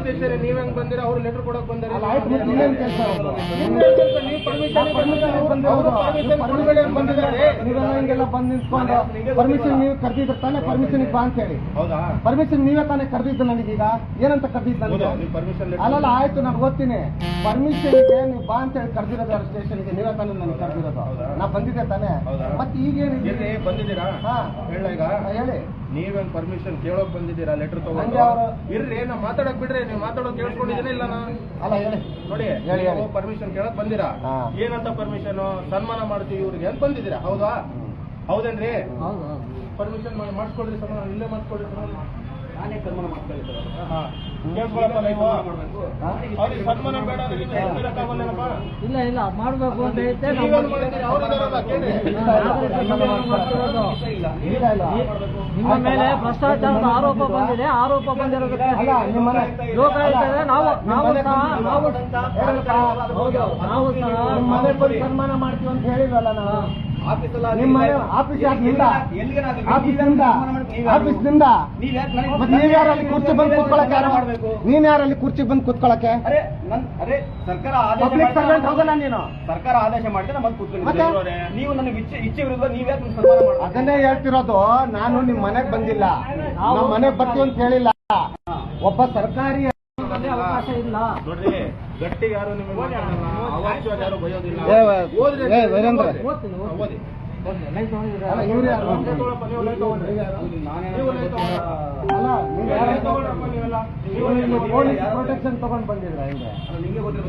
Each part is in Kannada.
ಸ್ಟೇಷನ್ ನೀವ್ ಹೆಂಗ್ ಬಂದಿರ? ಅವ್ರು ಲೆಟರ್ ಕೊಡಕ್ ಬಂದಾರೆ? ನೀವು ಬಂದಿದ್ದಾರೆ. ನೀವೆಲ್ಲ ಹಿಂಗೆಲ್ಲ ಬಂದು ನಿಂತ್ಕೊಂಡು ಪರ್ಮಿಷನ್ ನೀವು ಕರೆದಿದ್ರೆ ತಾನೇ ಪರ್ಮಿಷನ್ ಬಾ ಅಂತ ಹೇಳಿ. ಹೌದಾ? ಪರ್ಮಿಷನ್ ನೀವೇ ತಾನೇ ಕರೆದಿದ್ದು ನನಗೀಗ ಏನಂತ ಕರೆದಿದ್ದು ಅಲ್ಲಲ್ಲ ಆಯ್ತು ನಾನು ಗೊತ್ತೀನಿ ಪರ್ಮಿಷನ್ಗೆ ನೀವು ಬಾ ಅಂತ ಹೇಳಿ ಕರೆದಿರೋದು ಸ್ಟೇಷನ್ಗೆ ನೀವೇ ತಾನೇ ನನಗೆ ಕರೆದಿರೋದು. ಹೌದಾ? ತಾನೆ? ಮತ್ತೆ ಈಗೇನಿದೆ? ಏನಿದೆ ಬಂದಿದ್ದೀರಾ. ಹೇಳ ಈಗ. ಹೇಳಿ. ನೀವೇನ್ ಪರ್ಮಿಷನ್ ಕೇಳೋಕ್ ಬಂದಿದ್ದೀರಾ ಲೆಟರ್ ತಗೊಂಡು ಇರ್ರಿ ನಾ ಮಾತಾಡಕ್ ಬಿಡ್ರಿ ನೀವು ಮಾತಾಡೋಕ್ ಕೇಳಿಸ್ಕೊಂಡಿದ್ದೀನ ಇಲ್ಲ ನಾ ಅಲ್ಲ ಹೇಳಿ. ನೋಡಿ ಪರ್ಮಿಷನ್ ಕೇಳಕ್ ಬಂದಿರಾ? ಏನಂತ ಪರ್ಮಿಷನ್ ಸನ್ಮಾನ ಮಾಡ್ತೀವಿ ಇವ್ರಿಗೆ. ಅಂತ ಬಂದಿದ್ದೀರಾ? ಹೌದಾ? ಹೌದೇನ್ರಿ? ಹೌದು ಪರ್ಮಿಷನ್ ಮಾಡಿಸ್ಕೊಡ್ರಿ ಸನ್ಮಾನ ಇಲ್ಲೇ ಮಾಡಿಸ್ಕೊಡ್ರಿ ಸಮಾನ ನಾನೇ ಸನ್ಮಾನ ಮಾಡ್ತಾ ಸನ್ಮಾನ ಬೇಡ? ಇಲ್ಲ ಇಲ್ಲ ಮಾಡ್ಬೇಕು ಅಂತ ನಿಮ್ಮ ಮೇಲೆ ಭ್ರಷ್ಟಾಚಾರದ ಆರೋಪ ಬಂದಿದೆ ಆರೋಪ ಬಂದಿರೋದಕ್ಕೆ ಅಲ್ಲ ನಿಮ್ಮನೆ ಲೋಕಾಯುಕ್ತದ ನಾವು ನಾವು ಸಹ ನಾವು ಸಹ ನಾವು ಸಹ ನಿಮ್ಮ ಮನೆ ಬಂದು ಸನ್ಮಾನ ಮಾಡ್ತೀವಿ ಅಂತ ಹೇಳಿದ್ವಲ್ಲ ನಾವು ನಿಮ್ಮ ಆಫೀಸ್ನಿಂದ ಆಫೀಸ್ನಿಂದ ನೀವ್ ಯಾಕೆ ನನಗೆ ಮತ್ತೆ ನೀವ್ ಯಾರಲ್ಲಿ ಕುರ್ಚಿ ಬಂದು ಕುತ್ಕೊಳಕ್ಕೆ ಯಾರು ಮಾಡ್ಬೇಕು ನೀನ್ ಯಾರಲ್ಲಿ ಕುರ್ಚಿ ಬಂದು ಕೂತ್ಕೊಳಕ್ಕೆ? ಅರೆ ಸರ್ಕಾರ ಆದೇಶ ಸರ್ವೆಂಟ್ ಹೋಗಲ್ಲ ನೀನು? ಸರ್ಕಾರ ಆದೇಶ ಮಾಡಿದ್ರೆ ಮತ್ತೆ? ಕೂತ್ಕೊಂಡಿದ್ದೀನಿ ನೀವು ನನಗೆ ಇಚ್ಛೆ ಇಚ್ಛೆ ವಿರುದ್ಧ ನೀವ್ ಯಾಕೆ ನನಗೆ ಸನ್ಮಾನ ಮಾಡ್ಬೇಕು? ಅದನ್ನೇ ಹೇಳ್ತಿರೋದು ನಾನು ನಿಮ್ ಮನೆಗ್ ಬಂದಿಲ್ಲ. ನಮ್ಮ ಮನೆಗ್ ಬರ್ತೀವಿ ಅಂತ ಹೇಳಿಲ್ಲ. ಒಬ್ಬ ಸರ್ಕಾರಿ ಅವಕಾಶ ಇಲ್ಲ. ಗಟ್ಟಿ ಯಾರು ನಿಮಗೆ ಪೊಲೀಸ್ ಪ್ರೊಟೆಕ್ಷನ್ ತಗೊಂಡ್ ಬಂದಿದ್ರ ಹಿಂಗೆ?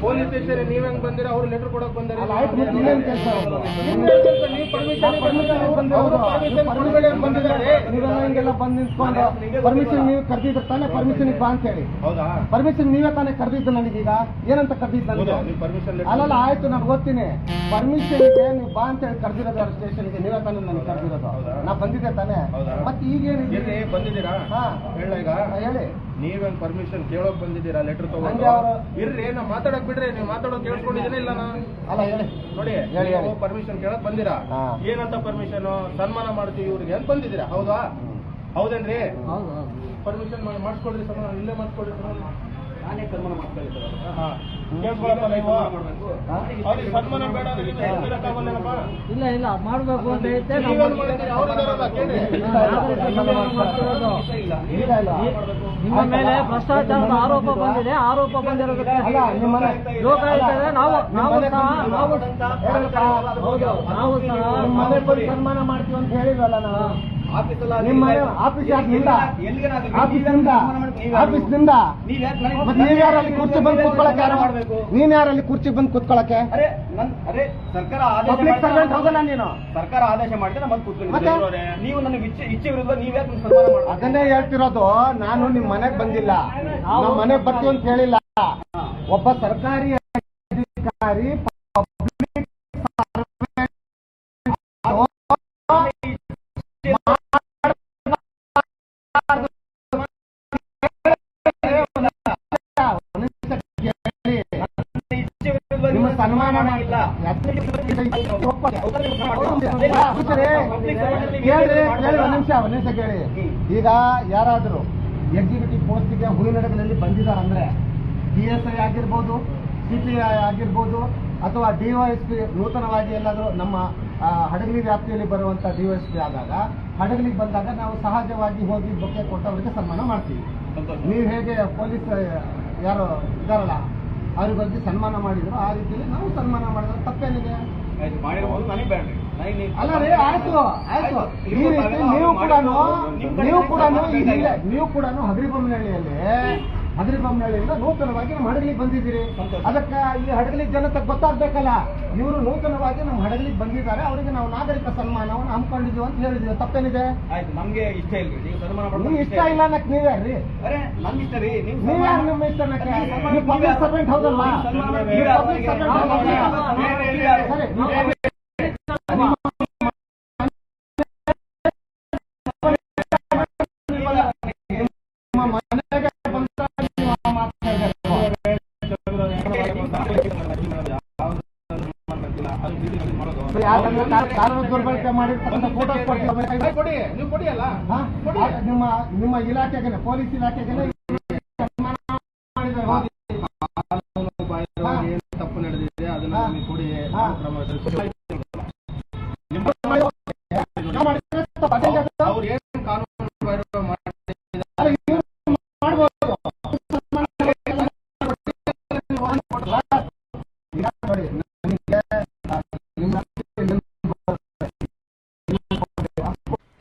ಪೊಲೀಸ್ ಸ್ಟೇಷನ್ ನೀವ್ ಹೆಂಗ್ ಬಂದಿರ? ಅವ್ರು ಲೆಟರ್ ಕೊಡಕ್ ಬಂದಾರೆ. ಅಲ್ಲ ಅವ್ರು ನೀವೆಲ್ಲ ಹಿಂಗೆಲ್ಲ ಬಂದು ನಿಂತ್ಕೊಂಡು ಪರ್ಮಿಷನ್ ನೀವು ಕರೆದಿದ್ರೆ ತಾನೇ ಪರ್ಮಿಷನ್ ಬಾ ಅಂತ ಹೇಳಿ. ಪರ್ಮಿಷನ್ ನೀವೇ ತಾನೇ ಕರೆದಿದ್ದು ನನಗೀಗ ಏನಂತ ಕರೆದಿದ್ದು ನನಗೆ? ಅಲ್ಲಲ್ಲ ಆಯ್ತು ನಾನು ಓದ್ತೀನಿ. ಪರ್ಮಿಷನ್ ಇದೆ ನೀವು ಬಾ ಅಂತ ಹೇಳಿ ಕರೆದಿರೋದು ಸ್ಟೇಷನ್ ಸ್ಟೇಷನ್ಗೆ ನೀವೇ ತಾನೇ ನನಗೆ ಕರೆದಿರೋದು? ನಾ ಬಂದಿದ್ದೆ ತಾನೇ? ಮತ್ತೆ ಈಗೇನಿದೆ? ಬಂದಿದ್ದೀರಾ? ಹೇಳಿ. ನೀವೇನ್ ಪರ್ಮಿಷನ್ ಕೇಳೋಕ್ ಬಂದಿದ್ದೀರಾ? ಲೆಟರ್ ತಗೊಂಡು? ಇರ್ರಿ ನಾ ಮಾತಾಡಕ್ ಬಿಡ್ರಿ ನೀವು ಮಾತಾಡೋದು ಕೇಳಿಸ್ಕೊಂಡಿದ್ದೀನಿ ಇಲ್ಲ ಅಲ್ಲ ಹೇಳಿ. ನೋಡಿ ನೀವು ಪರ್ಮಿಷನ್ ಕೇಳಕ್ ಬಂದಿರಾ? ಏನಂತ ಪರ್ಮಿಷನ್ ಸನ್ಮಾನ ಮಾಡ್ತೀವಿ ಇವ್ರಿಗೆ. ಅಂತ ಬಂದಿದ್ದೀರಾ? ಹೌದಾ? ಹೌದೇನ್ರಿ? ಹೌದು ಹೌದು. ಪರ್ಮಿಷನ್ ಮಾಡಿಸ್ಕೊಡ್ರಿ ಸನ್ಮಾನ ಇಲ್ಲೇ ಮಾಡಿಸ್ಕೊಡ್ರಿ ಸನ್ಮಾನ. ಇಲ್ಲ ಇಲ್ಲ ಮಾಡ್ಬೇಕು ಅಂತ ನಿಮ್ಮ ಮೇಲೆ ಭ್ರಷ್ಟಾಚಾರದ ಆರೋಪ ಬಂದಿದೆ. ಆರೋಪ ಬಂದಿರೋದಕ್ಕೆ ಅಲ್ಲ ನಿಮ್ಮನೆ ಲೋಕಾಯುಕ್ತದ ನಾವು ನಾವು ಸಹ ನಾವು ನಾವು ಸಹ ಸನ್ಮಾನ ಮಾಡ್ತೀವಿ ಅಂತ ಹೇಳಿದ್ವಲ್ಲ ನಾವು. ಆಫೀಸ್ನಿಂದ ನೀವ್ ಯಾರಲ್ಲಿ ಕುರ್ಚಿ ಬಂದು ಕುತ್ಕೊಳಕ್ಕೆ ಯಾರು ಮಾಡ್ಬೇಕು ನೀನ್ ಯಾರಲ್ಲಿ ಕುರ್ಚಿ ಬಂದು ಕುತ್ಕೊಳಕ್ಕೆ? ಅರೆ ಸರ್ಕಾರ ಆದೇಶ ಪಬ್ಲಿಕ್ ಸರ್ವೆಂಟ್ ಹೋಗಲ್ಲ ನೀನು. ಸರ್ಕಾರ ಆದೇಶ ಮಾಡಿದ್ರೆ ಮತ್ತೆ? ನೀವು ನನಗೆ ಇಚ್ಛೆ ಇಚ್ಛೆ ವಿರುದ್ಧ ನೀವ್ ಅದನ್ನೇ ಹೇಳ್ತಿರೋದು ನಾನು ನಿಮ್ ಮನೆಗ್ ಬಂದಿಲ್ಲ. ನಮ್ಮ ಮನೆಗ್ ಬರ್ತೀವಿ ಅಂತ ಹೇಳಿಲ್ಲ. ಒಬ್ಬ ಸರ್ಕಾರಿ ಅಧಿಕಾರಿ ಮಾಡಿಲ್ಲ ಕೇಳಿ ಒಂದ್ ನಿಮಿಷ ಒಂದ್ ನಿಮಿಷ ಕೇಳಿ. ಈಗ ಯಾರಾದರೂ ಎಕ್ಸಿಕ್ಯೂಟಿವ್ ಪೋಸ್ಟ್ಗೆ ಹುಳಿನಡಗನಲ್ಲಿ ಬಂದಿದ್ದಾರಂದ್ರೆ ಡಿ ಎಸ್ ಐ ಆಗಿರ್ಬೋದು ಸಿಪಿಐ ಆಗಿರ್ಬೋದು ಅಥವಾ ಡಿವೈಎಸ್ಪಿ ನೂತನವಾಗಿ ಎಲ್ಲಾದರೂ ನಮ್ಮ ಹಡಗಲಿ ವ್ಯಾಪ್ತಿಯಲ್ಲಿ ಬರುವಂತ ಡಿವೈಎಸ್ಪಿ ಆದಾಗ ಹಡಗಲಿಗೆ ಬಂದಾಗ ನಾವು ಸಹಜವಾಗಿ ಹೋಗಿ ಬೊಕ್ಕೆ ಕೊಟ್ಟವರಿಗೆ ಸನ್ಮಾನ ಮಾಡ್ತೀವಿ. ನೀವು ಹೇಗೆ ಪೊಲೀಸ್ ಯಾರು ಇದಾರಲ್ಲ ಅವ್ರಿಗೆ ಬಗ್ಗೆ ಸನ್ಮಾನ ಮಾಡಿದ್ರು. ಆ ರೀತಿಯಲ್ಲಿ ನಾವು ಸನ್ಮಾನ ಮಾಡಿದ್ರೆ. ತಪ್ಪೇನಿದೆ? ಆಯ್ತು ನೀವು- ಅಲ್ಲ ರೀ ಆಯ್ತು ಆಯ್ತು. ಈ ರೀತಿ ನೀವು ಕೂಡ ನೀವು ಕೂಡ ನೀವು ಕೂಡ ಹಗರಿಬೊಮ್ಮನಹಳ್ಳಿಯಲ್ಲಿ ಹಗರಿಬೊಮ್ಮನಹಳ್ಳಿಯಿಂದ ನೂತನವಾಗಿ ನಮ್ಮ ಹಡಗಲಿಗೆ ಬಂದಿದ್ದೀರಿ. ಅದಕ್ಕೆ ಈ ಹಡಗಲಿ ಜನತೆ ಗೊತ್ತಾಗ್ಬೇಕಲ್ಲ. ಇವರು ನೂತನವಾಗಿ ನಮ್ಮ ಹಡಗಲಿಗೆ ಬಂದಿದ್ದಾರೆ. ಅವರಿಗೆ ನಾವು ನಾಗರಿಕ ಸನ್ಮಾನವನ್ನು ಹಮ್ಮಿಕೊಂಡಿದ್ದೀವಿ ಅಂತ ಹೇಳಿದ್ವಿ ತಪ್ಪೇನಿದೆ? ಆಯ್ತು ನಮ್ಗೆ ಇಷ್ಟ ಇಲ್ರಿ ನೀವು ಸನ್ಮಾನ ನೀವು ಇಷ್ಟ ಇಲ್ಲ ಅನ್ನಕ್ ನೀವ್ಯಾರ್ರಿ ನಮ್ ಇಷ್ಟ ರೀ. ನೀವು ಸನ್ಮಾನ ನಿಮ್ಮ ಇಷ್ಟ ಅನ್ನಕ್ಕೆ ನೀವು ಪಬ್ಲಿಕ್ ಸರ್ವೆಂಟ್ ಹೌದಲ್ಲ ನಿಮ್ಮ ನಿಮ್ಮ ಇಲಾಖೆಗೆ ಪೊಲೀಸ್ ಇಲಾಖೆಗೆ ತಪ್ಪು ನಡೆದಿದೆ ಅದನ್ನ ಕೊಡಿ ಕ್ರಮ